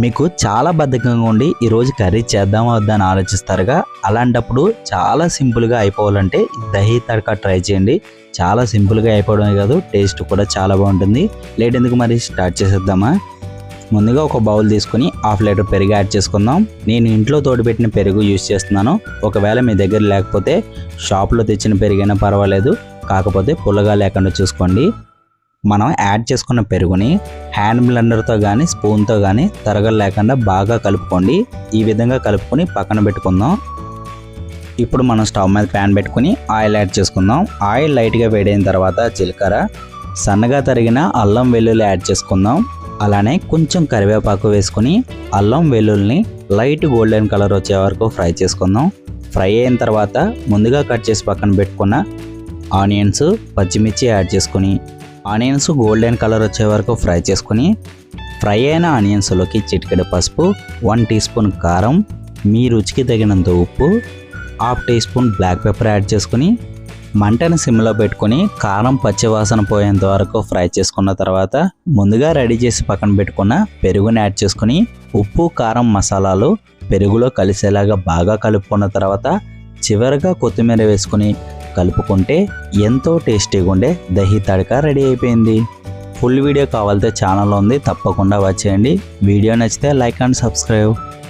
మీకు చాలా బద్ధకంగా ఉండి ఈరోజు కర్రీ చేద్దామా వద్దా అని ఆలోచిస్తారుగా? అలాంటప్పుడు చాలా సింపుల్గా అయిపోవాలంటే దహీ తడకా ట్రై చేయండి. చాలా సింపుల్గా అయిపోవడమే కాదు టేస్ట్ కూడా చాలా బాగుంటుంది. లేట్ ఎందుకు మరి స్టార్ట్ చేసేద్దామా? ముందుగా ఒక బౌల్ తీసుకుని హాఫ్ లీటర్ పెరుగు యాడ్ చేసుకుందాం. నేను ఇంట్లో తోడుపెట్టిన పెరుగు యూస్ చేస్తున్నాను. ఒకవేళ మీ దగ్గర లేకపోతే షాప్లో తెచ్చిన పెరుగైనా పర్వాలేదు. కాకపోతే పుల్లగా లేకుండా చూసుకోండి. మనం యాడ్ చేసుకున్న పెరుగుని హ్యాండ్ బ్లెండర్తో కానీ స్పూన్తో కానీ తరగలు లేకుండా బాగా కలుపుకోండి. ఈ విధంగా కలుపుకొని పక్కన పెట్టుకుందాం. ఇప్పుడు మనం స్టవ్ మీద ప్యాన్ పెట్టుకుని ఆయిల్ యాడ్ చేసుకుందాం. ఆయిల్ లైట్గా వేడైన తర్వాత జీలకర్ర సన్నగా తరిగిన అల్లం వెల్లుల్లి యాడ్ చేసుకుందాం. అలానే కొంచెం కరివేపాకు వేసుకుని అల్లం వెల్లుల్లిని లైట్ గోల్డెన్ కలర్ వచ్చే వరకు ఫ్రై చేసుకుందాం. ఫ్రై అయిన తర్వాత ముందుగా కట్ చేసి పక్కన పెట్టుకున్న ఆనియన్స్ పచ్చిమిర్చి యాడ్ చేసుకుని ఆనియన్స్ గోల్డెన్ కలర్ వచ్చే వరకు ఫ్రై చేసుకుని ఫ్రై అయిన ఆనియన్స్లోకి చిటికెడు పసుపు వన్ టీ స్పూన్ కారం మీ రుచికి తగినంత ఉప్పు half teaspoon black pepper add చేసుకుని మంటను సిమ్లో పెట్టుకొని కారం పచ్చివాసన పోయేంత వరకు ఫ్రై చేసుకున్న తర్వాత ముందుగా రెడీ చేసి పక్కన పెట్టుకున్న పెరుగుని యాడ్ చేసుకుని ఉప్పు కారం మసాలాలు పెరుగులో కలిసేలాగా బాగా కలుపుకున్న తర్వాత చివరిగా కొత్తిమీర వేసుకుని కలుపుకుంటే ఎంతో టేస్టీగా ఉండే దహి తడక రెడీ అయిపోయింది. ఫుల్ వీడియో కావాలంటే ఛానల్ ఉంది తప్పకుండా వచ్చేయండి వీడియో నచ్చితే లైక్ అండ్ సబ్స్క్రైబ్.